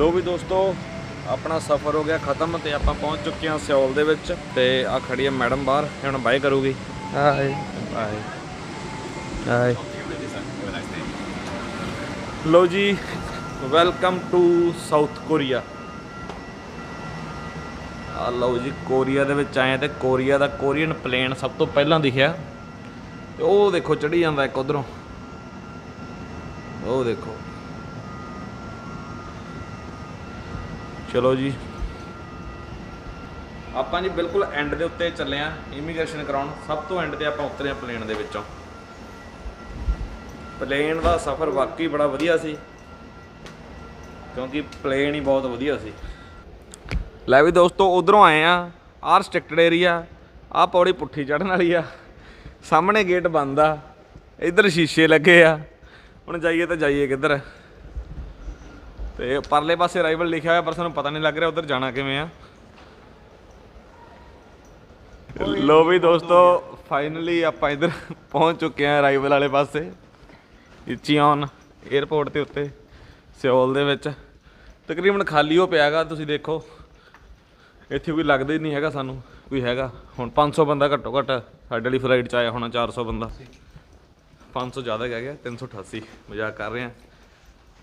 ਲੋ ਵੀ ਦੋਸਤੋ ਆਪਣਾ ਸਫ਼ਰ ਹੋ ਗਿਆ ਖਤਮ ਤੇ ਆਪਾਂ ਪਹੁੰਚ ਚੁੱਕੇ ਹਾਂ ਸਿਓਲ ਦੇ ਵਿੱਚ ਤੇ ਆ ਖੜੀ ਹੈ ਮੈਡਮ ਬਾਹਰ ਹੁਣ ਬਾਏ ਕਰੂਗੀ। ਹਾਏ ਬਾਏ ਹਾਏ ਲੋ ਜੀ ਵੈਲਕਮ ਟੂ ਸਾਊਥ ਕੋਰੀਆ। ਆ ਲਓ ਜੀ ਕੋਰੀਆ ਦੇ ਵਿੱਚ ਆਏ ਤੇ ਕੋਰੀਆ ਦਾ ਕੋਰੀਅਨ ਪਲੇਨ ਸਭ ਤੋਂ ਪਹਿਲਾਂ ਦਿਖਿਆ। ਤੇ ਉਹ ਦੇਖੋ ਚੜੀ ਜਾਂਦਾ ਇੱਕ ਉਧਰੋਂ। ਉਹ ਦੇਖੋ। ਚਲੋ ਜੀ। ਆਪਾਂ ਜੀ ਬਿਲਕੁਲ ਐਂਡ ਦੇ ਉੱਤੇ ਚੱਲੇ ਆ ਇਮੀਗ੍ਰੇਸ਼ਨ ਕਰਾਉਣ। ਸਭ ਤੋਂ ਐਂਡ ਤੇ ਆਪਾਂ ਉਤਰੇ ਆ ਪਲੇਨ ਦੇ ਵਿੱਚੋਂ। ਪਲੇਨ ਦਾ ਸਫ਼ਰ ਵਾਕਈ ਬੜਾ ਵਧੀਆ ਸੀ, ਕਿਉਂਕਿ ਪਲੇਨ ਹੀ ਬਹੁਤ ਵਧੀਆ ਸੀ। ਲੈ ਵੀ ਦੋਸਤੋ, ਉਧਰੋਂ ਆਏ ਆ, ਆਹ ਰਿਸਟ੍ਰਿਕਟਡ ਏਰੀਆ ਆਹ ਪੌੜੀ ਪੁੱਠੀ ਚੜਨ ਵਾਲੀ ਆ। ਸਾਹਮਣੇ ਗੇਟ ਬੰਦ ਆ, ਇੱਧਰ ਸ਼ੀਸ਼ੇ ਲੱਗੇ ਆ। ਹੁਣ ਜਾਈਏ ਤਾਂ ਜਾਈਏ ਕਿੱਧਰ? ਤੇ ਪਰਲੇ ਪਾਸੇ ਅਰਾਈਵਲ ਲਿਖਿਆ ਹੋਇਆ, ਪਰ ਸਾਨੂੰ ਪਤਾ ਨਹੀਂ ਲੱਗ ਰਿਹਾ ਉਧਰ ਜਾਣਾ ਕਿਵੇਂ ਆ। ਲੋ ਵੀ ਦੋਸਤੋ ਫਾਈਨਲੀ ਆਪਾਂ ਇੱਧਰ ਪਹੁੰਚ ਚੁੱਕੇ ਆ ਅਰਾਈਵਲ ਵਾਲੇ ਪਾਸੇ ਇਚੀਓਨ 에어ਪੋਰਟ ਤੇ ਉੱਤੇ ਸਿਓਲ ਦੇ ਵਿੱਚ। ਤਕਰੀਬਨ ਖਾਲੀ ਹੋ ਪਿਆਗਾ, ਤੁਸੀਂ ਦੇਖੋ। ਇੱਥੇ ਕੋਈ ਲੱਗਦਾ ਹੀ ਨਹੀਂ ਹੈਗਾ ਸਾਨੂੰ, ਕੋਈ ਹੈਗਾ। ਹੁਣ 500 ਬੰਦਾ ਘੱਟੋ ਘੱਟ, ਸਾਡੇ ਵਾਲੀ ਫਲਾਈਟ 'ਚ ਆਇਆ ਹੋਣਾ 400 ਬੰਦਾ। 500 ਜ਼ਿਆਦਾ ਕਹਿ ਗਿਆ 388 ਮਜ਼ਾਕ ਕਰ ਰਹੇ ਆ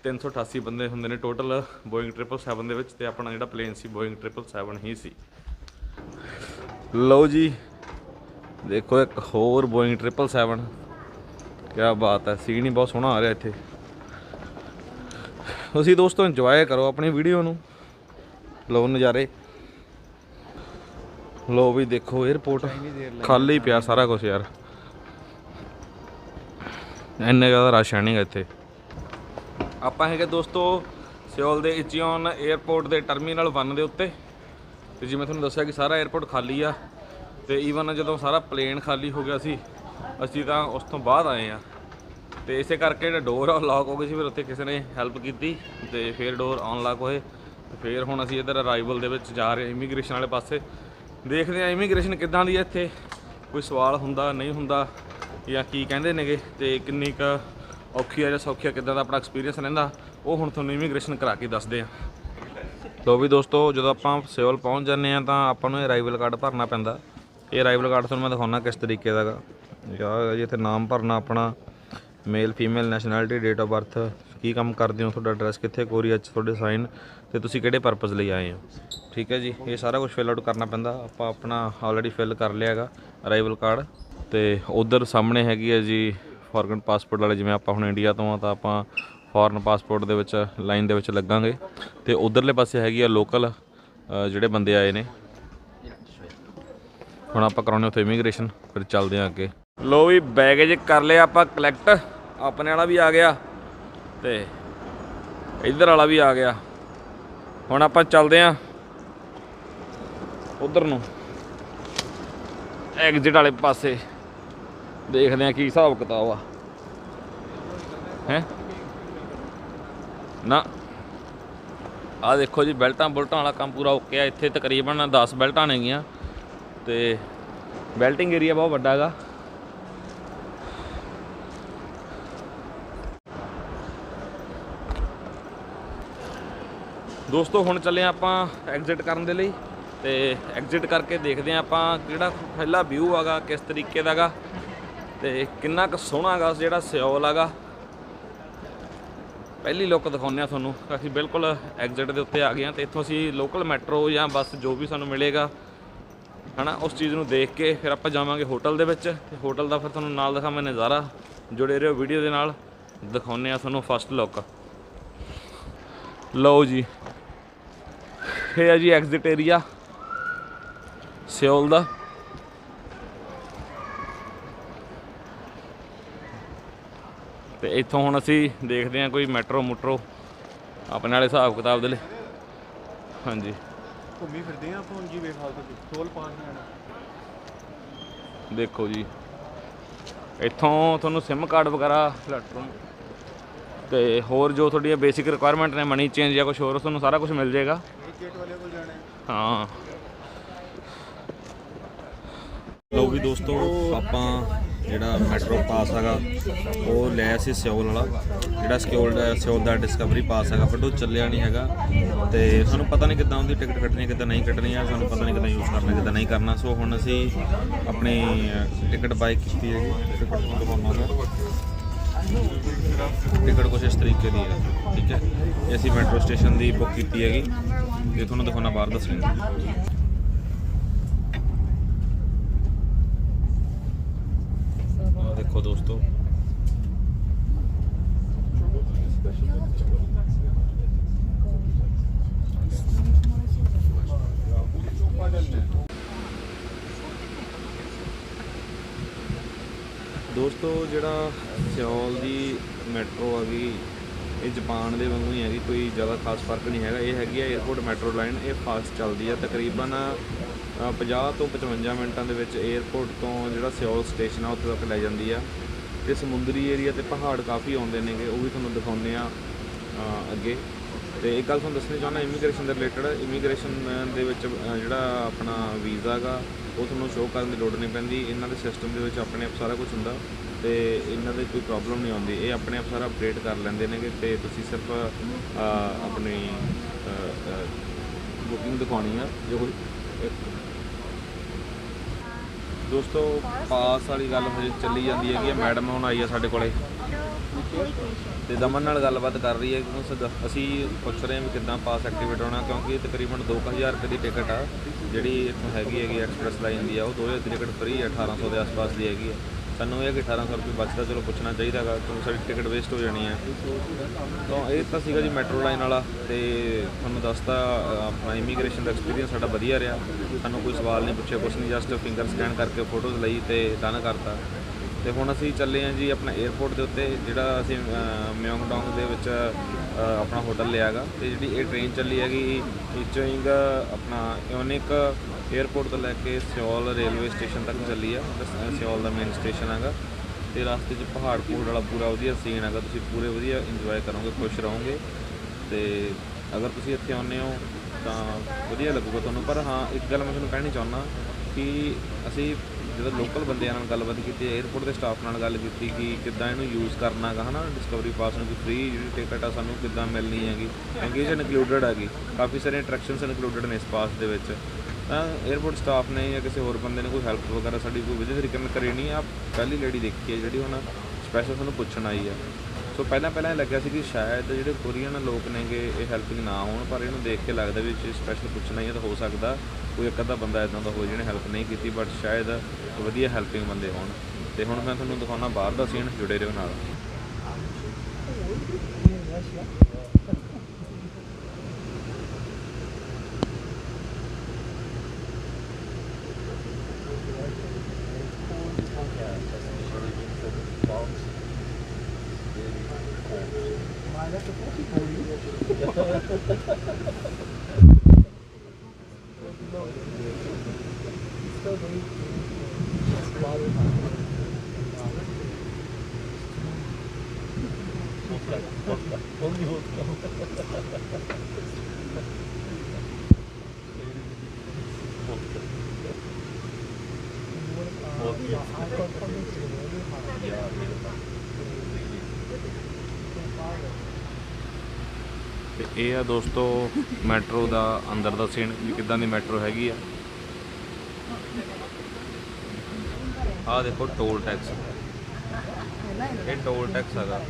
388 ਬੰਦੇ ਹੁੰਦੇ ਨੇ ਟੋਟਲ ਬੋਇੰਗ 777 ਦੇ ਵਿੱਚ ਤੇ ਆਪਣਾ ਜਿਹੜਾ ਪਲੇਨ ਸੀ ਬੋਇੰਗ 777 ਹੀ ਸੀ। ਲਓ ਜੀ ਦੇਖੋ ਇੱਕ ਹੋਰ ਬੋਇੰਗ 777 ਕਿਆ ਬਾਤ ਹੈ ਸੀਨ ਹੀ ਬਹੁਤ ਸੋਹਣਾ ਆ ਰਿਹਾ ਇੱਥੇ। ਤੁਸੀਂ ਦੋਸਤੋ ਇੰਜੋਏ ਕਰੋ ਆਪਣੀ ਵੀਡੀਓ ਨੂੰ। ਲਓ ਨਜ਼ਾਰੇ। ਲਓ ਵੀ ਦੇਖੋ 에어ਪੋਰਟ ਖਾਲੀ ਪਿਆ ਸਾਰਾ ਕੁਝ ਯਾਰ। ਇੰਨੇ ਜ਼ਿਆਦਾ ਰਸ਼ ਹੈ ਨਹੀਂਗਾ ਇੱਥੇ। ਆਪਾਂ ਹੈਗੇ ਦੋਸਤੋ ਸਿਓਲ ਦੇ ਇਚਿਓਨ 에ਅਰਪੋਰਟ ਦੇ ਟਰਮੀਨਲ 1 ਦੇ ਉੱਤੇ। ਤੇ ਜਿਵੇਂ ਤੁਹਾਨੂੰ ਦੱਸਿਆ ਕਿ ਸਾਰਾ 에ਅਰਪੋਰਟ ਖਾਲੀ ਆ ਤੇ ਈਵਨ ਜਦੋਂ ਸਾਰਾ ਪਲੇਨ ਖਾਲੀ ਹੋ ਗਿਆ ਸੀ, ਅਸੀਂ ਤਾਂ ਉਸ ਤੋਂ ਬਾਅਦ ਆਏ ਆ ਤੇ ਇਸੇ ਕਰਕੇ ਜਿਹੜਾ ਡੋਰ ਆ ਲੌਕ ਹੋ ਗਈ ਸੀ, ਫਿਰ ਉੱਥੇ ਕਿਸੇ ਨੇ ਹੈਲਪ ਕੀਤੀ ਤੇ ਫਿਰ ਡੋਰ ਅਨਲੌਕ ਹੋਏ। ਤੇ ਫਿਰ ਹੁਣ ਅਸੀਂ ਇਧਰ ਅਰਾਈਵਲ ਦੇ ਵਿੱਚ ਜਾ ਰਹੇ ਇਮੀਗ੍ਰੇਸ਼ਨ ਵਾਲੇ ਪਾਸੇ। ਦੇਖਦੇ ਆ ਇਮੀਗ੍ਰੇਸ਼ਨ ਕਿੱਦਾਂ ਦੀ ਹੈ ਇੱਥੇ। ਕੋਈ ਸਵਾਲ ਹੁੰਦਾ, ਨਹੀਂ ਹੁੰਦਾ ਜਾਂ ਕੀ ਕਹਿੰਦੇ ਨੇਗੇ ਤੇ ਕਿੰਨੀ ਕੁ ਔਖੀਆ ਜਾਂ ਸੌਖੀ ਆ, ਕਿੱਦਾਂ ਦਾ ਆਪਣਾ ਐਕਸਪੀਰੀਅੰਸ ਰਹਿੰਦਾ, ਉਹ ਹੁਣ ਤੁਹਾਨੂੰ ਇਮੀਗ੍ਰੇਸ਼ਨ ਕਰਾ ਕੇ ਦੱਸਦੇ ਆ। ਲੋ ਵੀ ਦੋਸਤੋ, ਜਦੋਂ ਆਪਾਂ ਸਿਓਲ ਪਹੁੰਚ ਜਾਂਦੇ ਆ, ਤਾਂ ਆਪਾਂ ਨੂੰ ਅਰਾਈਵਲ ਕਾਰਡ ਭਰਨਾ ਪੈਂਦਾ। ਇਹ ਅਰਾਈਵਲ ਕਾਰਡ ਤੁਹਾਨੂੰ ਮੈਂ ਦਿਖਾਉਣਾ ਕਿਸ ਤਰੀਕੇ ਦਾ ਹੈਗਾ ਯਾ ਜੀ ਇੱਥੇ ਨਾਮ ਭਰਨਾ ਆਪਣਾ male female nationality date of birth ਕੀ ਕੰਮ ਕਰਦੇ ਹੋ, ਤੁਹਾਡਾ ਐਡਰੈਸ ਕਿੱਥੇ ਕੋਰੀਆ 'ਚ ਤੁਹਾਡੇ ਸਾਈਨ ਤੇ ਤੁਸੀਂ ਕਿਹੜੇ ਪਰਪਸ ਲਈ ਆਏ ਹੋ। ਠੀਕ ਹੈ ਜੀ, ਇਹ ਸਾਰਾ ਕੁਝ ਫਿਲ ਆਊਟ ਕਰਨਾ ਪੈਂਦਾ। ਆਪਾਂ ਆਪਣਾ ਆਲਰੇਡੀ ਫਿਲ ਕਰ ਲਿਆ ਹੈਗਾ ਅਰਾਈਵਲ ਕਾਰਡ ਤੇ ਉਧਰ ਸਾਹਮਣੇ ਹੈਗੀ ਹੈ ਜੀ ਫੋਰਗਨ ਪਾਸਪੋਰਟ ਵਾਲੇ, ਜਿਵੇਂ ਆਪਾਂ ਹੁਣ ਇੰਡੀਆ ਤੋਂ ਆ, ਤਾਂ ਆਪਾਂ ਫੋਰਨ ਪਾਸਪੋਰਟ ਦੇ ਵਿੱਚ ਲਾਈਨ ਦੇ ਵਿੱਚ ਲੱਗਾਂਗੇ। ਤੇ ਉਧਰਲੇ ਪਾਸੇ ਹੈਗੀ ਆ ਲੋਕਲ ਜਿਹੜੇ ਬੰਦੇ ਆਏ ਨੇ। ਹੁਣ ਆਪਾਂ ਕਰਾਉਣੇ ਉੱਥੇ ਇਮੀਗ੍ਰੇਸ਼ਨ ਫਿਰ ਚੱਲਦੇ ਆਂ ਅੱਗੇ। ਲੋ ਵੀ ਬੈਗੇਜ ਕਰ ਲਿਆ ਆਪਾਂ ਕਲੈਕਟ ਆਪਣੇ ਵਾਲਾ ਵੀ ਆ ਗਿਆ। ਤੇ ਇੱਧਰ ਵਾਲਾ ਵੀ ਆ ਗਿਆ। ਹੁਣ ਆਪਾਂ ਚੱਲਦੇ ਆਂ ਉਧਰ ਨੂੰ। ਐਗਜ਼ਿਟ ਵਾਲੇ ਪਾਸੇ। ਦੇਖਦੇ ਆਂ ਕੀ ਹਿਸਾਬ ਕਿਤਾਬ ਆ। ਹੈ? ਨਾ। ਆ ਦੇਖੋ ਜੀ, ਬੈਲਟਾਂ ਬੁਲਟਾਂ ਵਾਲਾ ਕੰਮ ਪੂਰਾ ਓਕੇ ਆ। ਇੱਥੇ ਤਕਰੀਬਨ 10 ਬੈਲਟਾਂ ਨੇਗੀਆਂ ਤੇ ਬੈਲਟਿੰਗ ਏਰੀਆ ਬਹੁਤ ਵੱਡਾ ਹੈਗਾ। ਦੋਸਤੋ, ਹੁਣ ਚੱਲੇ ਹਾਂ ਆਪਾਂ ਐਗਜ਼ਿਟ ਕਰਨ ਦੇ ਲਈ। ਤੇ ਐਗਜ਼ਿਟ ਕਰਕੇ ਦੇਖਦੇ ਹਾਂ ਆਪਾਂ ਕਿਹੜਾ ਪਹਿਲਾ ਵਿਊ ਹੈਗਾ, ਕਿਸ ਤਰੀਕੇ ਦਾ ਹੈਗਾ। ਤੇ ਕਿੰਨਾ ਕੁ ਸੋਹਣਾ ਹੈਗਾ ਜਿਹੜਾ ਸਿਓਲ ਹੈਗਾ ਪਹਿਲੀ ਲੁੱਕ ਦਿਖਾਉਂਦੇ ਆ ਤੁਹਾਨੂੰ। ਅਸੀਂ ਬਿਲਕੁਲ ਐਗਜ਼ਿਟ ਦੇ ਉੱਤੇ ਆ ਗਏ ਹਾਂ ਤੇ ਇੱਥੋਂ ਅਸੀਂ ਲੋਕਲ ਮੈਟਰੋ ਜਾਂ ਬੱਸ ਜੋ ਵੀ ਸਾਨੂੰ ਮਿਲੇਗਾ, ਹਨਾ, ਉਸ ਚੀਜ਼ ਨੂੰ ਦੇਖ ਕੇ ਫਿਰ ਆਪਾਂ ਜਾਵਾਂਗੇ ਹੋਟਲ ਦੇ ਵਿੱਚ। ਤੇ ਹੋਟਲ ਦਾ ਫਿਰ ਤੁਹਾਨੂੰ ਨਾਲ ਦਿਖਾਵਾਂ ਨਜ਼ਾਰਾ, ਜੁੜੇ ਰਹੋ ਵੀਡੀਓ ਦੇ ਨਾਲ। ਦਿਖਾਉਂਦੇ ਆ ਤੁਹਾਨੂੰ ਫਸਟ ਲੁੱਕ ਲਓ ਜੀ। ਇਹ ਆ ਜੀ ਐਗਜ਼ਿਟ ਏਰੀਆ ਸਿਓਲ ਦਾ। ਤੇ ਇੱਥੋਂ ਹੁਣ ਅਸੀਂ ਦੇਖਦੇ ਹਾਂ ਕੋਈ ਮੈਟਰੋ ਮੁਟਰੋ ਆਪਣੇ ਵਾਲੇ ਹਿਸਾਬ ਕਿਤਾਬ ਦੇ ਲਈ। ਹਾਂਜੀ। ਘੁੰਮੀ ਫਿਰਦੇ ਆ ਆਪਾਂ ਹੁਣ ਜੀ ਵੇਖਾਲ ਤੁਸੀਂ ਟੋਲ ਪਾਸ ਲੈਣਾ ਦੇਖੋ ਜੀ ਇੱਥੋਂ ਤੁਹਾਨੂੰ ਸਿਮ ਕਾਰਡ ਵਗੈਰਾ ਪਲੇਟਫਾਰਮ ਤੇ ਹੋਰ ਜੋ ਤੁਹਾਡੀਆਂ ਬੇਸਿਕ ਰਿਕੁਆਇਰਮੈਂਟ ਨੇ ਮਨੀ ਚੇਂਜ ਜਾਂ ਕੁਝ ਹੋਰ ਤੁਹਾਨੂੰ ਸਾਰਾ ਕੁਝ ਮਿਲ ਜਾਏਗਾ। ਇਹ ਗੇਟ ਵਾਲੇ ਕੋਲ ਜਾਣਾ ਹੈ। ਹਾਂ। ਲੋ ਵੀ ਦੋਸਤੋ ਆਪਾਂ ਜਿਹੜਾ ਮੈਟਰੋ ਪਾਸ ਹੈਗਾ, ਉਹ ਲਿਆ ਸੀ ਸਿਓਲ ਵਾਲਾ। ਜਿਹੜਾ ਸਿਓਲ ਸਿਓਲ ਦਾ ਡਿਸਕਵਰੀ ਪਾਸ ਹੈਗਾ ਬਟ ਉਹ ਚੱਲਿਆ ਨਹੀਂ ਹੈਗਾ। ਤੇ ਸਾਨੂੰ ਪਤਾ ਨਹੀਂ ਕਿੱਦਾਂ ਉਹਦੀ ਟਿਕਟ ਕੱਟਣੀ ਕਿੱਦਾਂ ਨਹੀਂ ਕੱਟਣੀ ਹੈ, ਸਾਨੂੰ ਪਤਾ ਨਹੀਂ ਕਿੱਦਾਂ ਯੂਜ਼ ਕਰਨਾ, ਕਿੱਦਾਂ ਨਹੀਂ ਕਰਨਾ। ਸੋ ਹੁਣ ਅਸੀਂ ਆਪਣੀ ਟਿਕਟ ਬਾਈ ਕੀਤੀ ਹੈਗੀ। ਟਿਕਟ ਤੁਹਾਨੂੰ ਦਿਖਾਵਾਂਗਾ ਟਿਕਟ ਕੁਛ ਇਸ ਤਰੀਕੇ ਦੀ ਹੈ, ਠੀਕ ਹੈ। ਇਹ ਅਸੀਂ ਮੈਟਰੋ ਸਟੇਸ਼ਨ ਦੀ ਬੁੱਕ ਕੀਤੀ ਹੈਗੀ। ਇਹ ਤੁਹਾਨੂੰ ਦਿਖਾਉਣਾ ਬਾਹਰ ਦਾ scene। ਆਹ ਦੋਸਤੋ। ਦੋਸਤੋ, ਜਿਹੜਾ ਸਿਓਲ ਦੀ ਮੈਟਰੋ ਹੈਗੀ ਇਹ ਜਾਪਾਨ ਦੇ ਵਾਂਗੂ ਹੀ ਹੈਗੀ, ਕੋਈ ਜ਼ਿਆਦਾ ਖਾਸ ਫ਼ਰਕ ਨਹੀਂ ਹੈਗਾ। ਇਹ ਹੈਗੀ ਹੈ 에어ਪੋਰਟ ਮੈਟਰੋ ਲਾਈਨ ਇਹ ਫਾਸਟ ਚੱਲਦੀ ਹੈ ਤਕਰੀਬਨ 50 ਤੋਂ 55 ਮਿੰਟਾਂ ਦੇ ਵਿੱਚ 에어ਪੋਰਟ ਤੋਂ ਜਿਹੜਾ ਸਿਓਲ ਸਟੇਸ਼ਨ ਆ, ਉੱਥੇ ਤੱਕ ਲੈ ਜਾਂਦੀ ਆ। ਤੇ ਸਮੁੰਦਰੀ ਏਰੀਆ ਤੇ ਪਹਾੜ ਕਾਫੀ ਆਉਂਦੇ ਨੇਗੇ, ਉਹ ਵੀ ਤੁਹਾਨੂੰ ਦਿਖਾਉਂਦੇ ਆ ਅੱਗੇ। ਤੇ ਇੱਕ ਗੱਲ ਤੁਹਾਨੂੰ ਦੱਸਣੀ ਚਾਹੁੰਦਾ ਇਮੀਗ੍ਰੇਸ਼ਨ ਦੇ ਰਿਲੇਟਡ ਇਮੀਗ੍ਰੇਸ਼ਨ ਦੇ ਵਿੱਚ ਜਿਹੜਾ ਆਪਣਾ ਵੀਜ਼ਾ ਹੈਗਾ, ਉਹ ਤੁਹਾਨੂੰ ਸ਼ੋਅ ਕਰਨ ਦੀ ਲੋੜ ਨਹੀਂ ਪੈਂਦੀ। ਇਹਨਾਂ ਦੇ ਸਿਸਟਮ ਦੇ ਵਿੱਚ ਆਪਣੇ ਆਪ ਸਾਰਾ ਕੁਝ ਹੁੰਦਾ, ਤੇ ਇਹਨਾਂ ਦੇ ਕੋਈ ਪ੍ਰੋਬਲਮ ਨਹੀਂ ਆਉਂਦੀ। ਇਹ ਆਪਣੇ ਆਪ ਸਾਰਾ ਅਪਡੇਟ ਕਰ ਲੈਂਦੇ ਨੇਗੇ, ਤੇ ਤੁਸੀਂ ਸਿਰਫ ਆਪਣੀ ਬੁਕਿੰਗ ਦਿਖਾਉਣੀ ਆ, ਜੋ ਇੱਕ- ਦੋਸਤੋ, ਪਾਸ ਵਾਲੀ ਗੱਲ ਹਜੇ ਚੱਲੀ ਜਾਂਦੀ ਹੈਗੀ ਆ। ਮੈਡਮ ਹੁਣ ਆਈ ਆ ਸਾਡੇ ਕੋਲੇ। ਤੇ ਦਮਨ ਨਾਲ ਗੱਲਬਾਤ ਕਰ ਰਹੀ ਹੈ। ਕਿ ਅਸੀਂ ਪੁੱਛ ਰਹੇ ਹਾਂ ਵੀ ਕਿੱਦਾਂ ਪਾਸ ਐਕਟੀਵੇਟ ਹੋਣਾ, ਕਿਉਂਕਿ ਇਹ ਤਕਰੀਬਨ 2000 ਰੁਪਏ ਦੀ ਟਿਕਟ ਆ। ਜਿਹੜੀ ਇੱਥੋਂ ਹੈਗੀ ਹੈਗੀ ਐਕਸਪ੍ਰੈਸ ਲਾਈਨ ਦੀ ਆ। ਉਹ 2000 ਦੀ ਟਿਕਟ ਫ੍ਰੀ ਹੈ 1800 ਦੇ ਆਸ-ਪਾਸ ਦੀ ਹੈਗੀ ਹੈ ਸਾਨੂੰ ਇਹ ਹੈ ਕਿ 1800 ਰੁਪਏ ਬਚਦਾ, ਚਲੋ ਪੁੱਛਣਾ ਚਾਹੀਦਾ ਹੈਗਾ, ਕਿਉਂਕਿ ਸਾਡੀ ਟਿਕਟ ਵੇਸਟ ਹੋ ਜਾਣੀ ਹੈ। ਤਾਂ ਇਹ ਤਾਂ ਸੀਗਾ ਜੀ ਮੈਟਰੋ ਲਾਈਨ ਵਾਲਾ ਤੇ ਤੁਹਾਨੂੰ ਦੱਸਤਾ, ਆਪਣਾ ਇਮੀਗ੍ਰੇਸ਼ਨ ਦਾ ਐਕਸਪੀਰੀਅੰਸ ਸਾਡਾ ਵਧੀਆ ਰਿਹਾ। ਸਾਨੂੰ ਕੋਈ ਸਵਾਲ ਨਹੀਂ ਪੁੱਛਿਆ, ਕੁਛ ਨਹੀਂ ਜਸਟ ਫਿੰਗਰ ਸਕੈਨ ਕਰਕੇ ਫੋਟੋਜ਼ ਲਈ ਤੇ ਡਨ ਕਰਤਾ। ਤੇ ਹੁਣ ਅਸੀਂ ਚੱਲੇ ਆਂ ਜੀ ਆਪਣਾ 에어ਪੋਰਟ ਦੇ ਉੱਤੇ, ਜਿਹੜਾ ਅਸੀਂ ਮਿਓਂਗਡੋਂਗ ਦੇ ਵਿੱਚ ਆਪਣਾ ਹੋਟਲ ਲਿਆਗਾ ਤੇ ਜਿਹੜੀ ਇਹ ਟ੍ਰੇਨ ਚੱਲੀ ਹੈਗੀ ਇਚੋਇੰਗ ਆਪਣਾ ਯੋਨਿਕ 에어ਪੋਰਟ ਤੋਂ ਲੈ ਕੇ ਸਿਓਲ ਰੇਲਵੇ ਸਟੇਸ਼ਨ ਤੱਕ ਚੱਲੀ ਆ। ਸਿਓਲ ਦਾ ਮੇਨ ਸਟੇਸ਼ਨ ਹੈਗਾ। ਤੇ ਰਸਤੇ 'ਚ ਪਹਾੜ ਪੂੜ ਵਾਲਾ ਪੂਰਾ ਵਧੀਆ ਸੀਨ ਹੈਗਾ। ਤੁਸੀਂ ਪੂਰੇ ਵਧੀਆ ਇੰਜੋਏ ਕਰੋਗੇ, ਖੁਸ਼ ਰਹੋਗੇ। ਤੇ ਅਗਰ ਤੁਸੀਂ ਇੱਥੇ ਆਉਂਦੇ ਹੋ, ਤਾਂ ਵਧੀਆ ਲੱਗੂਗਾ ਤੁਹਾਨੂੰ। ਪਰ ਹਾਂ, ਇੱਕ ਗੱਲ ਮੈਂ ਤੁਹਾਨੂੰ ਕਹਿਣੀ ਚਾਹੁੰਦਾ ਕਿ ਅਸੀਂ ਜਦੋਂ ਲੋਕਲ ਬੰਦਿਆਂ ਨਾਲ ਗੱਲਬਾਤ ਕੀਤੀ ਏਅਰਪੋਰਟ ਦੇ ਸਟਾਫ ਨਾਲ ਗੱਲ ਕੀਤੀ ਕਿ ਕਿੱਦਾਂ ਇਹਨੂੰ ਯੂਜ਼ ਕਰਨਾ ਹੈਗਾ ਹਨਾ ਡਿਸਕਵਰੀ ਪਾਸ ਨੂੰ ਕਿ ਫ੍ਰੀ ਜਿਹੜੀ ਟਿਕਟ ਆ ਸਾਨੂੰ ਕਿੱਦਾਂ ਮਿਲਣੀ ਹੈਗੀ ਐਂਗੇਜ ਇਨਕਲੂਡਡ ਹੈਗੀ ਕਾਫੀ ਸਾਰੇ ਅਟਰੈਕਸ਼ਨਸ ਇਨਕਲੂਡਡ ਨੇ ਇਸ ਪਾਸ ਦੇ ਵਿੱਚ। ਤਾਂ ਏਅਰਪੋਰਟ ਸਟਾਫ ਨੇ ਜਾਂ ਕਿਸੇ ਹੋਰ ਬੰਦੇ ਨੇ ਕੋਈ ਹੈਲਪ ਵਗੈਰਾ ਸਾਡੀ ਕੋਈ ਵਿਜਿਟ ਰਿਕਮੈਂਡ ਕਰੀ ਨਹੀਂ ਆ ਪਹਿਲੀ ਲੇਡੀ ਦੇਖੀ ਹੈ ਜਿਹੜੀ ਹੁਣ ਸਪੈਸ਼ਲ ਤੁਹਾਨੂੰ ਪੁੱਛਣ ਆਈ ਆ ਸੋ ਪਹਿਲਾਂ ਪਹਿਲਾਂ ਇਹ ਲੱਗਿਆ ਸੀ ਕਿ ਸ਼ਾਇਦ ਜਿਹੜੇ ਕੋਰੀਅਨ ਲੋਕ ਨੇਗੇ, ਇਹ ਹੈਲਪਿੰਗ ਨਾ ਹੋਣ, ਪਰ ਇਹਨੂੰ ਦੇਖ ਕੇ ਲੱਗਦਾ ਵੀ ਸਪੈਸ਼ਲ ਪੁੱਛਣਾ ਹੀ ਹੈ ਤਾਂ ਹੋ ਸਕਦਾ ਕੋਈ ਇੱਕ ਅੱਧਾ ਬੰਦਾ ਇਦਾਂ ਦਾ ਹੋਵੇ ਜਿਹਨੇ ਹੈਲਪ ਨਹੀਂ ਕੀਤੀ ਬਟ ਸ਼ਾਇਦ ਵਧੀਆ ਹੈਲਪਿੰਗ ਬੰਦੇ ਹੋਣ। ਤੇ ਹੁਣ ਮੈਂ ਤੁਹਾਨੂੰ ਦਿਖਾਉਣਾ ਬਾਹਰ ਦਾ ਸੀਨ ਜੁੜੇ ਰਹੋ ਨਾਲ। Yeah, I mean, ਤੇ ਇਹ ਆ ਦੋਸਤੋ, ਮੈਟਰੋ ਦਾ ਅੰਦਰ ਦਾ ਸੀਨ ਵੀ ਕਿੱਦਾਂ ਦੀ ਮੈਟਰੋ ਹੈਗੀ ਆ। ਆਹ ਦੇਖੋ, ਟੋਲ ਟੈਕਸ। ਇਹ ਟੋਲ ਟੈਕਸ ਹੈਗਾ।